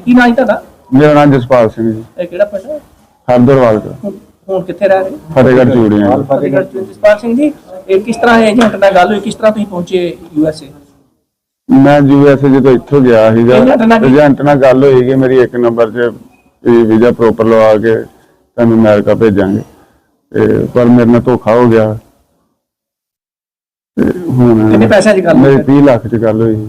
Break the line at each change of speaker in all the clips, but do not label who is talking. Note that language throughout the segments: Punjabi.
ਕੀ ਨਾਂ ਹੈ ਤੁਹਾਡਾ
ਮੇਰਾ ਨਾਮ ਜਸਪਾਲ ਸਿੰਘ ਜੀ
ਇਹ ਕਿਹੜਾ ਪਿੰਡ ਹੈ?
ਹਰਦਰਵਾਲ ਦਾ
ਹੁਣ ਹੁਣ ਕਿੱਥੇ ਰਹਿ ਰਹੇ
ਫਤਿਹਗੜ੍ਹ ਚੂੜੀਆਂ ਜੀ।
ਫਤਿਹਗੜ੍ਹ ਚ। ਜਸਪਾਲ ਸਿੰਘ ਜੀ ਇਹ ਕਿਸ ਤਰ੍ਹਾਂ ਏਜੰਟ ਨਾਲ ਗੱਲ ਹੋਈ ਕਿਸ ਤਰ੍ਹਾਂ ਤੁਸੀਂ ਪਹੁੰਚੇ ਯੂ ਐਸ ਏ
ਮੈਂ ਯੂਐਸਏ ਜਦੋਂ ਇੱਥੋਂ ਗਿਆ ਸੀਗਾ
ਏਜੰਟ ਨਾਲ ਕੀ-
ਏਜੰਟ ਨਾਲ ਗੱਲ ਹੋਈ ਕਿ ਮੇਰੀ ਇੱਕ ਨੰਬਰ 'ਚ ਵੀਜ਼ਾ ਪ੍ਰੋਪਰ ਲਵਾ ਕੇ ਤੁਹਾਨੂੰ ਅਮਰੀਕਾ ਭੇਜਾਂਗੇ ਤੇ ਪਰ ਮੇਰੇ ਨਾਲ ਧੋਖਾ ਹੋ ਗਿਆ ਤੇ ਹੁਣ
ਕਿੰਨੇ ਪੈਸਿਆਂ ਦੀ ਗੱਲ ਹੋਈ?
ਮੇਰੀ 30 ਲੱਖ 'ਚ ਗੱਲ ਹੋਈ ਸੀ।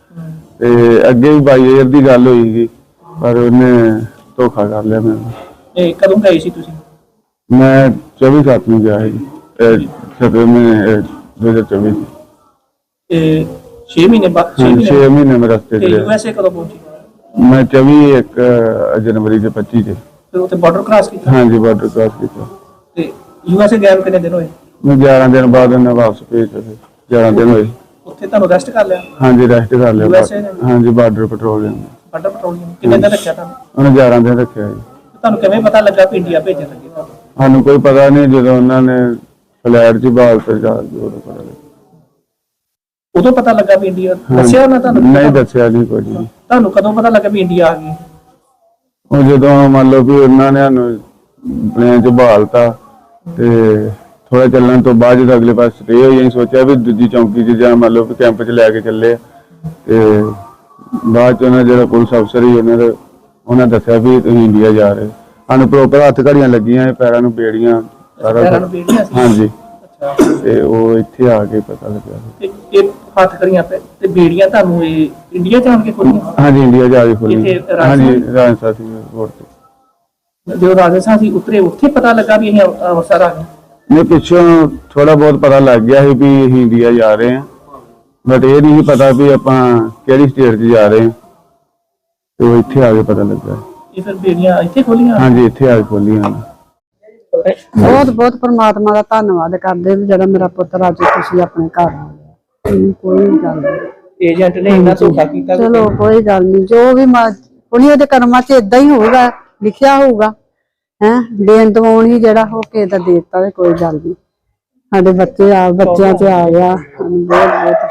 ਤੇ ਅੱਗੇ ਵੀ ਬਾਈਅਰ ਦੀ ਗੱਲ ਹੋਈ ਸੀ ਪਰ ਉਹਨੇ ਧੋਖਾ ਕਰ ਲਿਆ ਮੈਨੂੰ
ਇਹ ਕਦੋਂ ਗਏ ਸੀ ਤੁਸੀਂ?
ਮੈਂ 24 ਸੱਤ ਨੂੰ ਗਿਆ ਸੀ ਸਤਵੇਂ ਅਹ 2024 ਚ।
ਤੇ 6 ਮਹੀਨੇ ਬਾਅਦ 6
ਹਾਂਜੀ 6
ਮਹੀਨੇ
ਮੈਂ ਰਸਤੇ
ਤੇ
ਤੇ
ਯੂ
ਰਿਹਾ।
ਐਸ ਏ ਕਦੋਂ ਪਹੁੰਚੀ?
ਮੈਂ 24 ਇੱਕ ਜਨਵਰੀ ਦੇ 25 ਚ
ਫਿਰ ਉੱਥੇ ਬਾਰਡਰ ਕ੍ਰਾਸ ਕੀਤਾ?
ਹਾਂਜੀ ਬਾਰਡਰ ਕ੍ਰਾਸ ਕੀਤਾ।
ਤੇ ਯੂ ਐਸ ਏ ਗਏ ਨੂੰ ਕਿੰਨੇ ਦਿਨ ਹੋਏ?
ਮੈਂ 11 ਦਿਨ ਬਾਅਦ ਉਹਨੇ ਵਾਪਸ ਭੇਜਿਆ ਫਿਰ 11 ਦਿਨ ਹੋਏ।
ਉੱਥੇ ਤੁਹਾਨੂੰ ਰੈਸਟ ਕਰ ਲਿਆ?
ਹਾਂਜੀ ਰੈਸਟ ਕਰ ਲਿਆ।
USA ਨੇ?
ਹਾਂਜੀ ਬਾਰਡਰ ਪੈਟਰੋਲਿੰਗ ਨੇ।
ਬਾਰਡਰ ਪੈਟਰੋਲਿੰਗ ਕਿੰਨੇ ਦਿਨ ਰੱਖਿਆ ਤੁਹਾਨੂੰ?
ਉਹਨੇ 11 ਦਿਨ ਰੱਖਿਆ ਜੀ।
ਤੇ ਤੁਹਾਨੂੰ ਕਿਵੇਂ ਪਤਾ ਲੱਗਾ ਕਿ ਇੰਡੀਆ ਭੇਜਣ ਲੱਗੇ ਤੁਹਾਨੂੰ?
ਸਾਨੂੰ ਕੋਈ ਪਤਾ ਨਹੀਂ ਜਦੋਂ ਉਹਨਾਂ ਨੇ ਫਲੈਟ 'ਚ ਬਾਲ ਤੇ ਜਾ ਪਤਾ ਲੱਗਾ।
ਉਦੋਂ ਪਤਾ ਲੱਗਾ ਵੀ ਇੰਡੀਆ ਦੱਸਿਆ ਉਹਨਾਂ ਤੁਹਾਨੂੰ
ਨਹੀਂ ਦੱਸਿਆ ਨਹੀਂ ਕੁਝ ਵੀ।
ਤੁਹਾਨੂੰ ਕਦੋਂ ਪਤਾ ਲੱਗਾ ਵੀ ਇੰਡੀਆ ਆ ਗਈ?
ਉਹ ਜਦੋਂ ਮੰਨ ਲਓ ਵੀ ਉਹਨਾਂ ਨੇ ਸਾਨੂੰ ਪਲੇਨ 'ਚ ਬਹਾਲਤਾ ਤੇ ਥੋੜਾ ਚੱਲਣ ਤੋਂ ਬਾਅਦ ਜਦੋਂ ਅਗਲੇ ਪਾਸੇ ਸਟੇ ਹੋਈ ਅਸੀਂ ਸੋਚਿਆ ਵੀ ਦੂਜੀ ਚੌਂਕੀ 'ਚ ਜਾਂ ਮੰਨ ਲਓ ਵੀ ਕੈਂਪ 'ਚ ਲੈ ਕੇ ਚੱਲੇ ਆ। ਤੇ ਬਾਅਦ 'ਚ ਉਹਨਾਂ ਜਿਹੜਾ ਪੁਲਿਸ ਅਫਸਰ ਹੀ ਉਹਨਾਂ ਦੇ ਉਹਨਾਂ ਦੱਸਿਆ ਵੀ ਤੁਸੀਂ ਇੰਡੀਆ ਜਾ ਰਹੇ। ਸਾਨੂੰ ਪ੍ਰੋਪਰ ਹੱਥ ਘੜੀਆਂ ਲੱਗੀਆਂ ਇਹ ਪੈਰਾਂ ਨੂੰ ਬੇੜੀਆਂ ਸਾਰਾ
ਪੈਰਾਂ। ਨੂੰ ਬੇੜੀਆਂ ਸੀ
ਹਾਂਜੀ
ਅੱਛਾ
ਤੇ ਉਹ ਇੱਥੇ ਆ ਕੇ ਪਤਾ ਲੱਗਾ
ਤੇ ਇਹ ਹੱਥ ਕਰੀਆਂ ਪੈ ਤੇ ਬੇੜੀਆਂ ਤੁਹਾਨੂੰ ਇਹ ਇੰਡੀਆ ਜਾਣ ਕੇ ਖੋਲੀਆਂ
ਹਾਂਜੀ ਇੰਡੀਆ ਜਾ ਕੇ ਖੁੱਲੀ
ਇੱਥੇ ਰਾਜਸਥਾਨ?
ਹਾਂਜੀ ਰਾਜਸਥਾਨ ਸੀ ਰੋਡ ਤੇ
ਜਦੋਂ ਰਾਜਸਥਾਨ ਸੀ ਉਤਰੇ ਉੱਥੇ ਪਤਾ ਲੱਗਾ ਵੀ ਅੰਮ੍ਰਿ- ਅੰਮ੍ਰਿਤਸਰ ਆ ਗਏ
ਨੇ ਪਿੱਛੋਂ ਥੋੜਾ ਬਹੁਤ ਪਤਾ ਲੱਗ ਗਿਆ ਸੀ ਵੀ ਅਸੀਂ ਇੰਡੀਆ ਜਾ ਰਹੇ ਹਾਂ ਬਟ ਇਹ ਨਹੀਂ ਪਤਾ ਵੀ ਆਪਾਂ ਕਿਹੜੀ ਸਟੇਟ 'ਚ ਜਾ ਰਹੇ ਹਾਂ ਤੇ ਉਹ ਇੱਥੇ ਆ ਕੇ ਪਤਾ ਲੱਗਾ।
ਇਹ ਫਿਰ ਬੇੜੀਆਂ ਇੱਥੇ ਖੋਲੀਆਂ?
ਹਾਂਜੀ ਇੱਥੇ ਆ ਕੇ ਖੋਲੀਆਂ
ਬਹੁਤ ਬਹੁਤ ਪਰਮਾਤਮਾ ਦਾ ਧੰਨਵਾਦ ਕਰਦੇ ਵੀ ਜਿਹੜਾ ਮੇਰਾ ਪੁੱਤਰ ਅੱਜ ਤੁਸੀਂ ਆਪਣੇ ਘਰ ਆ ਗਿਆ। ਇਹਨੂੰ ਕੋਈ ਗੱਲ ਨਹੀਂ।
ਏਜੰਟ ਨੇ ਇੰਨਾ ਧੋਖਾ ਕੀਤਾ।
ਚਲੋ ਕੋਈ ਗੱਲ ਨਹੀਂ। ਜੋ ਵੀ ਉਹਨੀ ਉਹਦੇ ਕਰਮਾਂ 'ਚ ਇਦਾਂ ਹੀ ਹੋਊਗਾ ਲਿਖਿਆ ਹੋਊਗਾ। ਹੈ, ਦੇਣ ਦਵਾਉਣ ਹੀ ਜਿਹੜਾ ਹੋ ਕੇ ਤਾਂ ਦੇਤਾ ਤੇ ਕੋਈ ਗੱਲ ਨਹੀਂ। ਸਾਡੇ ਬੱਚੇ ਆ ਬੱਚਿਆਂ 'ਚ ਆ ਗਿਆ। ਸਾਨੂੰ ਬਹੁਤ ਬਹੁਤ